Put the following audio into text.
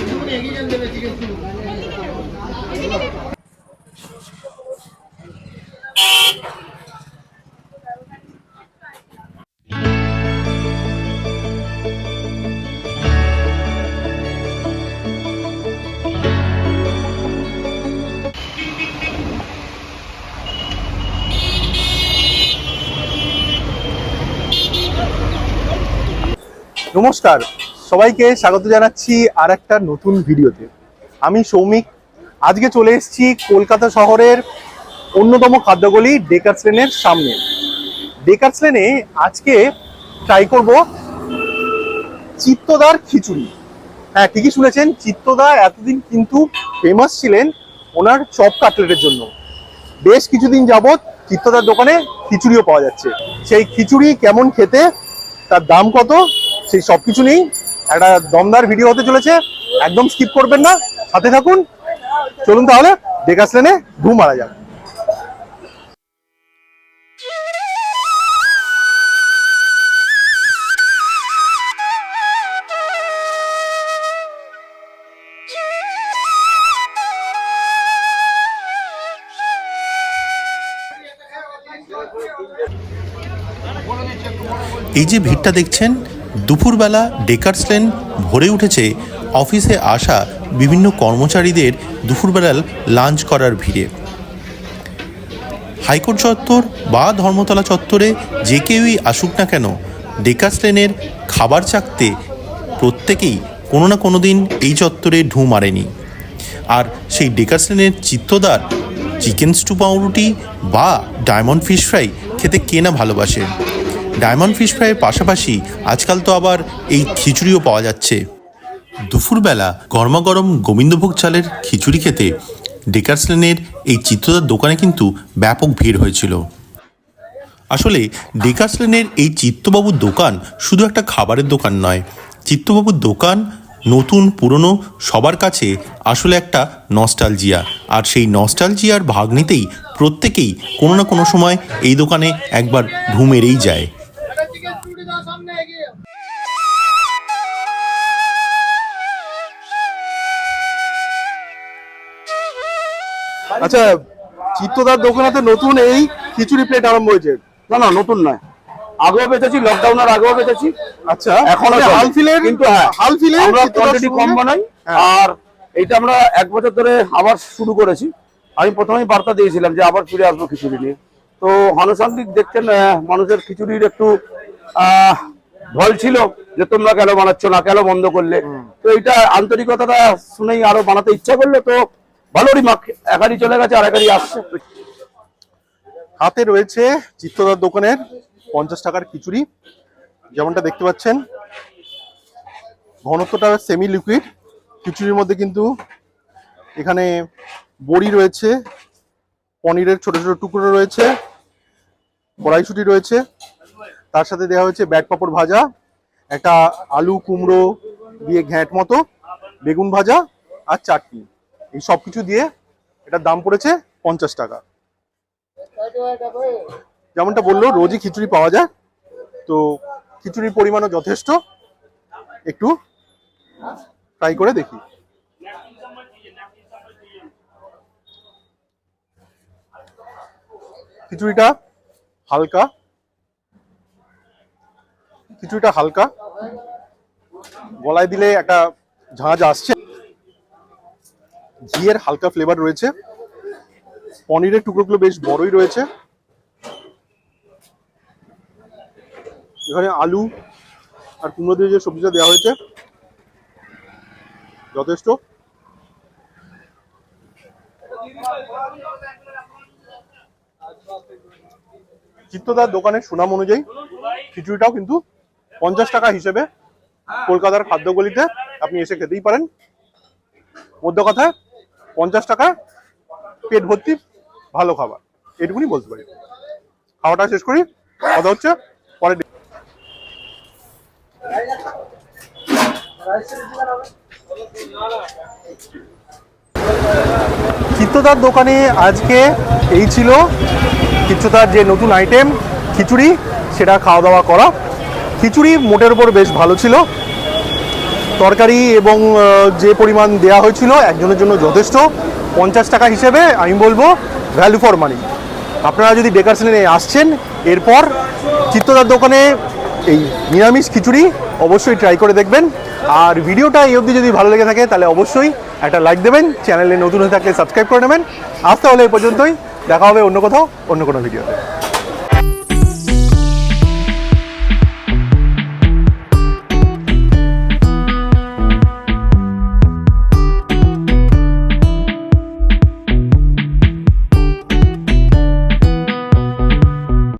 ਤੂੰ ਹੈਗੀ ਜਾਂਦੇ ਵਿੱਚ ਕਿਸ ਨੂੰ নমস্কার। সবাইকে স্বাগত জানাচ্ছি আর একটা নতুন ভিডিওতে। আমি সৌমিক। আজকে চলে এসেছি কলকাতা শহরের অন্যতম খাদ্যগলি ডেকার্স লেনের সামনে। ডেকার্স লেনে আজকে ট্রাই করব চিত্তদার খিচুড়ি। হ্যাঁ ঠিকই শুনেছেন, চিত্তদা এতদিন কিন্তু ফেমাস ছিলেন ওনার চপ কাটলেটের জন্য। বেশ কিছুদিন যাবৎ চিত্তদার দোকানে খিচুড়িও পাওয়া যাচ্ছে। সেই খিচুড়ি কেমন খেতে, তার দাম কত সেই সব কিছু নেই একটা দমদার ভিডিও হতে চলেছে। একদম স্কিপ করবেন না। সাথে থাকুন। চলুন তাহলে ডেকাস লেনে ঘুম মারা যাক। এই যে ভিড়টা দেখছেন দুপুরবেলা ডেকার্স লেন ভরে উঠেছে অফিসে আসা বিভিন্ন কর্মচারীদের দুপুরবেলার লাঞ্চ করার ভিড়ে। হাইকোর্ট চত্বর বা ধর্মতলা চত্বরে যে কেউই আসুক না কেন ডেকার্স লেনের খাবার চাকতে প্রত্যেকেই কোনো না কোনো দিন এই চত্বরে ঢু মারেনি। আর সেই ডেকার্স লেনের চিত্তদার, চিকেন স্টু পাউরুটি বা ডায়মন্ড ফিশ ফ্রাই খেতে কে না ভালোবাসে? ডায়মন্ড ফিশ ফ্রাইয়ের পাশাপাশি আজকাল তো আবার এই খিচুড়িও পাওয়া যাচ্ছে। দুপুরবেলা গরমাগরম গোবিন্দভোগ চালের খিচুড়ি খেতে ডেকার্স লেনের এই চিত্রদার দোকানে কিন্তু ব্যাপক ভিড় হয়েছিল। আসলে ডেকার্স লেনের এই চিত্তবাবুর দোকান শুধু একটা খাবারের দোকান নয় চিত্তবাবুর দোকান নতুন, পুরনো, সবার কাছে আসলে একটা নস্টালজিয়া। আর সেই নস্টালজিয়ার ভাগ নিতেই প্রত্যেকেই কোনো না কোনো সময় এই দোকানে একবার ঢু মেরেই যায়। আচ্ছা চিত্তদার দোকানে নতুন এই খিচুড়ি প্লেট আরম্ভ হয়েছে। না না নতুন নয়। আগেও বেঁচেছি লকডাউনের আগেও বেঁচেছি। আচ্ছা এখনও মানে চলে। হাল ফিলের কিন্তু হ্যাঁ আমরা কোয়ান্টিটি কম বানাই হ্যাঁ। আর এইটা আমরা এক বছর ধরে আবার শুরু করেছি। আমি প্রথমেই বার্তা দিয়েছিলাম যে আবার ফিরে আসব খিচুড়ি নিয়ে। তো আনুষঙ্গিক দেখছেন মানুষের খিচুড়ির একটু আহ, ভয় ছিল যে তোমরা কেন বানাচ্ছ না কেন বন্ধ করলে? তো এইটা আন্তরিকতাটা শুনেই আরও বানাতে ইচ্ছা করল তো ভালোরই মাখ একারি চলে গেছে আর একারি আসছে। হাতে রয়েছে চিত্তদার দোকানের পঞ্চাশ টাকার খিচুড়ি। যেমনটা দেখতে পাচ্ছেন, ঘনত্বটা সেমি লিকুইড খিচুড়ির মধ্যে কিন্তু এখানে বড়ি রয়েছে, পনিরের ছোট ছোট টুকরো রয়েছে, কড়াইশুটি রয়েছে। তার সাথে দেওয়া হয়েছে ব্যাট পাপড় ভাজা, একটা আলু কুমড়ো দিয়ে ঘ্যাঁট মতো, বেগুন ভাজা আর চাটনি। এই সব কিছু দিয়ে এটার দাম পড়েছে পঞ্চাশ টাকা। যেমনটা বলল, রোজই খিচুড়ি পাওয়া যায়। তো খিচুড়ির পরিমাণও যথেষ্ট। একটু ট্রাই করে দেখি। খিচুড়িটা হালকা। খিচুড়িটা হালকা। গলায় দিলে একটা ঝাঁঝ আসছে। ঘিয়ের হালকা ফ্লেভার রয়েছে। পনিরের টুকরোগুলো বেশ বড়ই রয়েছে। এখানে আলু আর কুমড়ো দিয়ে যে সবজিটা দেওয়া হয়েছে, যথেষ্ট। চিত্তদার দোকানের সুনাম অনুযায়ী খিচুড়িটাও কিন্তু পঞ্চাশ টাকা হিসেবে কলকাতার খাদ্যগলিতে আপনি এসে খেতেই পারেন। মধ্য কথায় পঞ্চাশ টাকা, পেট ভর্তি, ভালো খাবার। এটুকুনি বলতে পারি। খাওয়াটা শেষ করি। কথা হচ্ছে পরে চিত্তদার দোকানে আজকে এই ছিল চিত্তদার যে নতুন আইটেম খিচুড়ি, সেটা খাওয়া দাওয়া করা। খিচুড়ি মোটের উপর বেশ ভালো ছিল। তরকারি এবং যে পরিমাণ দেওয়া হয়েছিল একজনের জন্য যথেষ্ট। পঞ্চাশ টাকা হিসেবে আমি বলব ভ্যালু ফর মানি আপনারা যদি ডেকার্স লেনে আসছেন, এরপর চিত্তদার দোকানে এই নিরামিষ খিচুড়ি অবশ্যই ট্রাই করে দেখবেন। আর ভিডিওটা এই অবধি যদি ভালো লেগে থাকে, তাহলে অবশ্যই একটা লাইক দেবেন চ্যানেলে নতুন হয়ে থাকলে সাবস্ক্রাইব করে নেবেন। আজ তাহলে এই পর্যন্তই। দেখা হবে অন্য কোথাও, অন্য কোনো ভিডিওতে